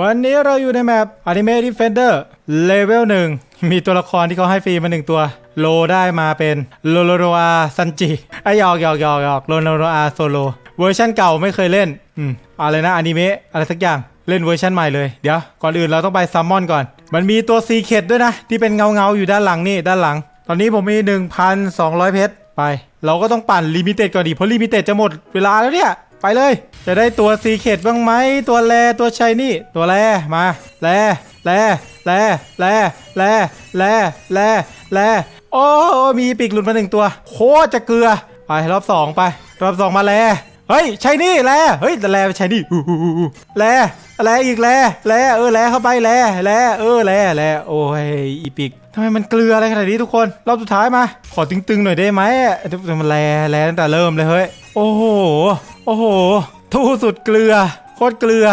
วันนี้เราอยู่ในแมป Anime Defender Level 1 มีตัวละครที่เขาให้ฟรีมาหนึ่งตัว โลได้มาเป็นโลโลโรอาซันจิไอยหยอกหยอกหยอกหยอกโลโลโรอาโซโล เวอร์ชันเก่าไม่เคยเล่น อืมอะไรนะอนิเมะอะไรสักอย่างเล่นเวอร์ชันใหม่เลย เดี๋ยว ก่อนอื่นเราต้องไปซัมมอนก่อน มันมีตัวซีเคดด้วยนะ ที่เป็นเงาเงาอยู่ด้านหลังนี่ ด้านหลัง ตอนนี้ผมมี 1,200 เพชรไป เราก็ต้องปั่นลิมิเต็ดก่อนดิเพราะลิมิเต็ดจะหมดเวลาแล้วเนี่ย ไปเลย จะได้ตัวซีเคดบ้างไหมตัวแรตัวชายนี่ตัวแรมาแรแรแรแรแรแรแรแรโอ้มีปีกหลุดมาหนึ่งตัว โคจะเกลือไปรอบสองไปรอบสองมาแลเฮ้ยชายนี่แลเฮ้ยแต่แลชายนี่แลแลอีกแลแลเออแลเข้าไปแลแลเออแลแลโอ้ยอีปีกทำไมมันเกลืออะไรขนาดนี้ทุกคนรอบสุดท้ายมา ขอตึงๆหน่อยได้ไหมมันแลแลตั้งแต่เริ่มเลยเฮ้ยโอ้โห โอ้โห ทู่สุดเกลือ โคตรเกลือ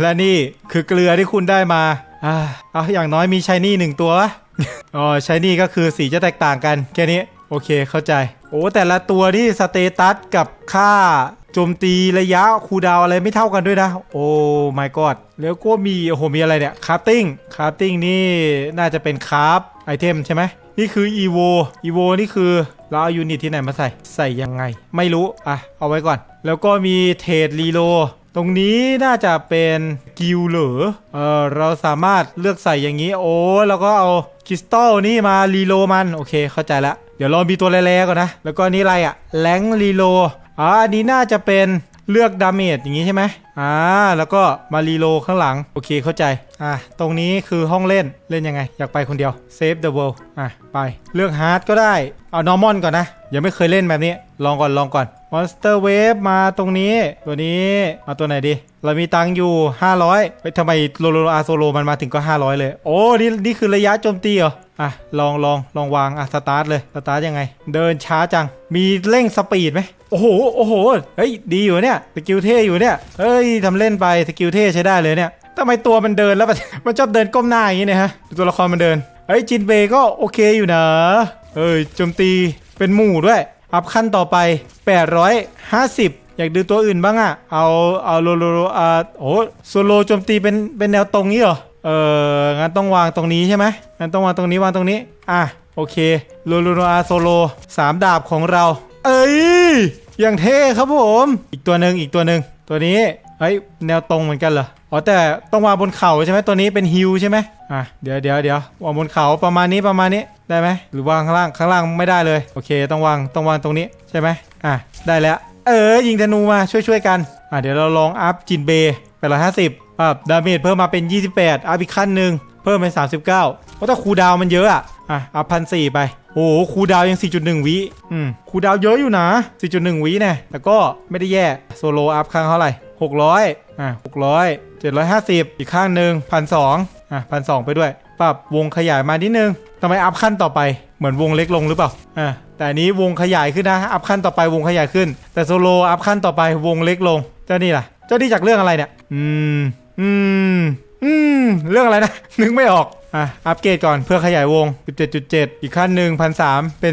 และนี่คือเกลือที่คุณได้มา อ่าเอาอย่างน้อยมีชายนี่หนึ่งตัวอ๋อชายนี่ก็คือสีจะแตกต่างกัน แค่นี้ โอเคเข้าใจ โอ้แต่ละตัวที่สเตตัสกับค่าโจมตีระยะคูดาวอะไรไม่เท่ากันด้วยนะ โอ้ my god แล้วก็มีโอ้โหมีอะไรเนี่ยคราฟติ้งคราฟติ้งนี่น่าจะเป็นคราฟไอเทมใช่ไหมนี่คือ evo evo นี่คือเราเอายูนิตที่ไหนมาใส่ ใส่ยังไง ไม่รู้ อะ เอาไว้ก่อน แล้วก็มีเทรดรีโล ตรงนี้น่าจะเป็นกิลเหรอเออเราสามารถเลือกใส่อย่างนี้ โอ้แล้วก็เอาคริสตัลนี่มารีโลมัน โอเคเข้าใจละ เดี๋ยวเรามีตัวแร่ๆก่อนนะ แล้วก็นี่อะไรอะแรงรีโลอ่าอันนี้น่าจะเป็นเลือกดาเมจอย่างนี้ใช่ไหมอ่า แล้วก็มารีโลข้างหลัง โอเคเข้าใจ อะ ตรงนี้คือห้องเล่น เล่นยังไง อยากไปคนเดียว Save the world อะ ไป เลือกฮาร์ดก็ได้ เอา normal ก่อนนะ ยังไม่เคยเล่นแบบนี้ ลองก่อนลองก่อน Monster Wave มาตรงนี้ ตัวนี้ มาตัวไหนดี เรามีตังค์อยู่ 500เฮ้ยทำไมโลโลอาโซโลมันมาถึงก็ 500 เลย โอ้ นี่นี่คือระยะโจมตีเหรอ อะ ลองลองลองวางอะสตาร์ทเลย สตาร์ทยังไง เดินช้าจัง มีเร่งสปีดไหมโอ้โห โอ้โห เฮ้ย ดีอยู่เนี่ย สกิลเท่อยู่เนี่ย เฮ้ยทำเล่นไป สกิลเท่ใช้ได้เลยเนี่ยทำไมตัวมันเดินแล้วมันมันชอบเดินก้มหน้าอย่างนี้เนี่ยฮะดูตัวละครมันเดิน เฮ้ย จินเบก็โอเคอยู่นะเฮ้ยโจมตี เป็นหมู่ด้วย อัพขั้นต่อไป 850 อยากดูตัวอื่นบ้างอะเอาเอาโลโลโลอ่าโอ้โซโลโจมตีเป็นเป็นแนวตรงนี้เหรอเอองั้นต้องวางตรงนี้ใช่ไหมงั้นต้องวางตรงนี้วางตรงนี้อะโอเคโลโลโลอาโซโลสามดาบของเรา เอ้ยอย่างเท่ครับผม อีกตัวหนึ่งอีกตัวหนึ่งตัวนี้เฮ้ยแนวตรงเหมือนกันเหรอ อ๋อแต่ต้องวางบนเข่าใช่ไหมตัวนี้เป็นฮิลใช่ไหมอะเดี๋ยวเดี๋ยวเดี๋ยววางบนเข่าประมาณนี้ประมาณนี้ได้ไหมหรือวางข้างล่างข้างล่างไม่ได้เลยโอเค ต้องวางต้องวางตรงนี้ใช่ไหมอะได้แล้ว เออยิงธนูมาช่วยช่วยกันอะเดี๋ยวเราลองอัพจินเบย์ไปร้อยห้าสิบอะดาเมจเพิ่มมาเป็น 28อัพอีกขั้นหนึ่งเพิ่มเป็น 39เพราะถ้าคูดาวมันเยอะอะอะอัพพันสี่ไปโอ้โหคูดาวยัง 4.1 วิอืมคูดาวเยอะอยู่นะ 4.1 วิเนี่แต่ก็ไม่ได้แย่โซโลอัพครั้งเท่าไหร่600อะ600 750 อีกข้างหนึ่ง1,200อะ1,200ไปด้วย ปรับวงขยายมานิดนึงทำไมอัพขั้นต่อไปเหมือนวงเล็กลงหรือเปล่าอะแต่อันนี้วงขยายขึ้นนะ อัพขั้นต่อไปวงขยายขึ้น แต่โซโลอัพขั้นต่อไปวงเล็กลง เจ้านี่ล่ะ เจ้านี่จากเรื่องอะไรเนี่ย อืม อืม อืม เรื่องอะไรนะ นึกไม่ออก อะ อัปเกรดก่อนเพื่อขยายวง 17.7 อีกขั้นหนึ่งพันสเป็น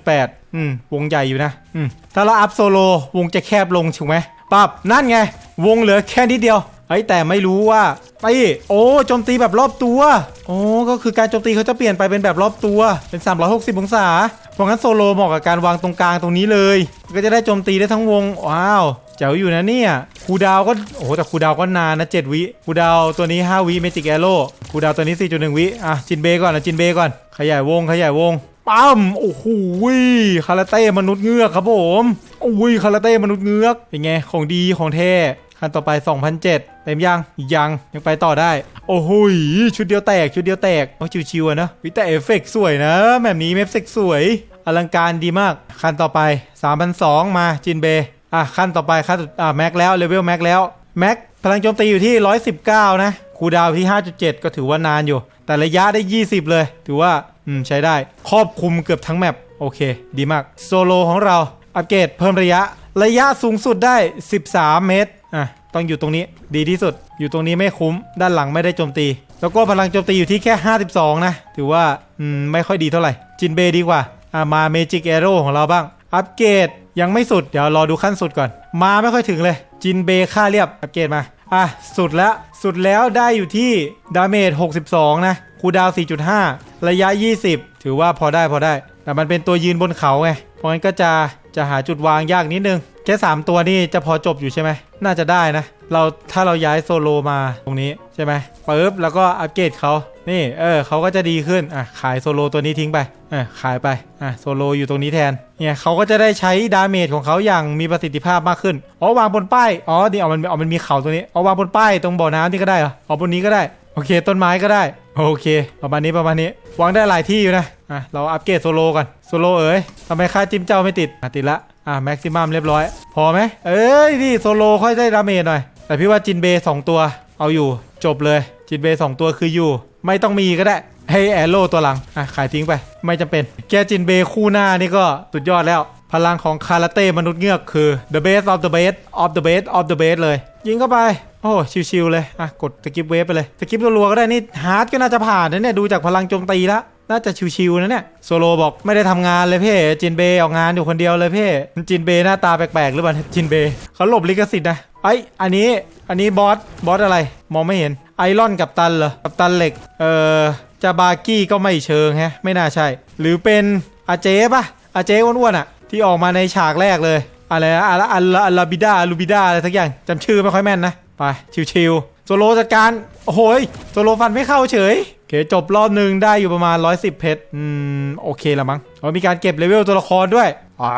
19.8 อืม วงใหญ่อยู่นะ อืม ถ้าเราอัพโซโลวงจะแคบลงถูกไหมปั๊บนั่นไง วงเหลือแค่นิดเดียว เฮ้ยแต่ไม่รู้ว่าไปโอ้โจมตีแบบรอบตัวโอ้ก็คือการโจมตีเขาจะเปลี่ยนไปเป็นแบบรอบตัวเป็น 360 องศาเพราะงั้นโซโลเหมาะกับการวางตรงกลางตรงนี้เลย ก็จะได้โจมตีได้ทั้งวงว้าวเจ๋วอยู่นะเนี่ยคูดาวก็โอ้โหแต่คูดาวก็นานนะ 7 วิคูดาวตัวนี้ 5 วิเมจิกแอโร่คูดาวตัวนี้ 4.1 วิอะจินเบก่อนนะจินเบก่อน ขยายวงขยายวงปั๊มโอ้โหคาราเต้มนุษย์เงือกครับผมโอ้ยคาราเต้มนุษย์เงือกเป็นไงของดีของเท่ ขั้นต่อไป2007เต็มยังยังยังไปต่อได้ โอ้โหชุดเดียวแตกชุดเดียวแตกโอ้ชิวๆอะเนอะวิแต่เอฟเฟกต์สวยนะแบบนี้เอฟเฟกต์สวยอลังการดีมาก ขั้นต่อไป3,002มาจินเบอะขั้นต่อไปขั้นสุดอะแม็กแล้วเลเวลแม็กแล้วแม็กพลังโจมตีอยู่ที่ 119 นะคูดาวที่ 5.7 ก็ถือว่านานอยู่ แต่ระยะได้ 20 เลย ถือว่าอืมใช้ได้ ครอบคลุมเกือบทั้งแมปโอเค ดีมาก โซโลของเรา อัปเกรดเพิ่มระยะ ระยะสูงสุดได้ 13 เมตร ต้องอยู่ตรงนี้ดีที่สุด อยู่ตรงนี้ไม่คุ้ม ด้านหลังไม่ได้โจมตี แล้วก็พลังโจมตีอยู่ที่แค่ 52 นะ ถือว่าอืมไม่ค่อยดีเท่าไหร่ จินเบดีกว่าอะมาเมจิกแอโร่ของเราบ้าง อัปเกรดยังไม่สุด เดี๋ยวรอดูขั้นสุดก่อน มาไม่ค่อยถึงเลย จินเบค่าเรียบ อัปเกรดมา อะ สุดแล้ว สุดแล้วได้อยู่ที่ดาเมจ 62 นะ คูดาว 4.5 ระยะ 20 ถือว่าพอได้พอได้ แต่มันเป็นตัวยืนบนเขาไง เพราะงั้นก็จะ จะหาจุดวางยากนิดนึงแค่3ตัวนี่จะพอจบอยู่ใช่ไหมน่าจะได้นะ เราถ้าเราย้ายโซโลมาตรงนี้ใช่ไหมปึ๊บแล้วก็อัปเกรดเขานี่เออเขาก็จะดีขึ้นอะขายโซโลตัวนี้ทิ้งไปอะขายไปอะโซโลอยู่ตรงนี้แทนเนี่ยเขาก็จะได้ใช้ดาเมจของเขาอย่างมีประสิทธิภาพมากขึ้นอ๋อวางบนป้ายอ๋อนี่เอามันเอามันมีเขาตรงนี้เอาวางบนป้ายตรงบ่อน้ำนี่ก็ได้เหรอเอาบนนี้ก็ได้โอเค ต้นไม้ก็ได้ โอเค ประมาณนี้ประมาณนี้วางได้หลายที่อยู่นะอะเราอัปเกรดโซโลก่อนโซโลเอ๋ยทำไมค่าจิ้มเจ้าไม่ติดอะติดละอะแม็กซิมัมเรียบร้อย พอไหมเอ้ยนี่โซโลค่อยได้ดาเมจหน่อย แต่พี่ว่าจินเบย์สองตัว เอาอยู่ จบเลย จินเบย์สองตัวคืออยู่ ไม่ต้องมีก็ได้ให้แอโร่ตัวหลังอะขายทิ้งไป ไม่จำเป็นแกจินเบย์คู่หน้านี่ก็สุดยอดแล้ว พลังของคาราเต้มนุษย์เงือกคือ the best of the best of the best of the best เลย ยิงเข้าไป โอ้ชิวๆเลยอะกดสกิปเวฟไปเลยสกิปรัวๆก็ได้นี่ฮาร์ดก็น่าจะผ่านนะเนี่ยดูจากพลังโจมตีแล้วน่าจะชิวๆนะเนี่ยโซโลบอกไม่ได้ทำงานเลยเพ่จินเบย์ออกงานอยู่คนเดียวเลยเพ่จินเบย์หน้าตาแปลกๆหรือเปล่าจินเบย์เขาหลบลิขสิทธิ์นะไออันนี้อันนี้บอสบอสอะไร มองไม่เห็นไอรอนกับตันเหรอกับตันเหล็ก เอ่อจะบากี้ก็ไม่เชิงแฮะไม่น่าใช่ หรือเป็นอาเจ๊ปะอาเจ๊อ้วนๆอะ ที่ออกมาในฉากแรกเลยอะไรนะอะอัลลาอัลลาบิดาลูบิดาอะไรสักอย่างจำชื่อไม่ค่อยแม่นนะ ไปชิวๆโซโลจัดการโอ้โหโซโลฟันไม่เข้าเฉยโอเคจบรอบหนึ่งได้อยู่ประมาณ 110 เพชรอืมโอเคละมั้งเรามีการเก็บเลเวลตัวละครด้วยอ่า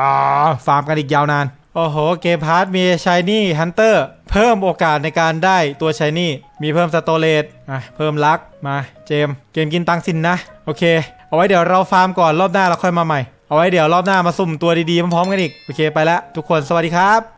ฟาร์มกันอีกยาวนานโอ้โห เกมพาร์ทมีชายนี่ฮันเตอร์เพิ่มโอกาสในการได้ตัวชายนี่มีเพิ่มสโตเลตอะเพิ่มลักมาเจม เกมกินตังสินนะ โอเค เอาไว้เดี๋ยวเราฟาร์มก่อนรอบหน้าเราค่อยมาใหม่ เอาไว้เดี๋ยวรอบหน้ามาสุ่มตัวดีๆพร้อมๆกันอีก โอเคไปแล้วทุกคนสวัสดีครับ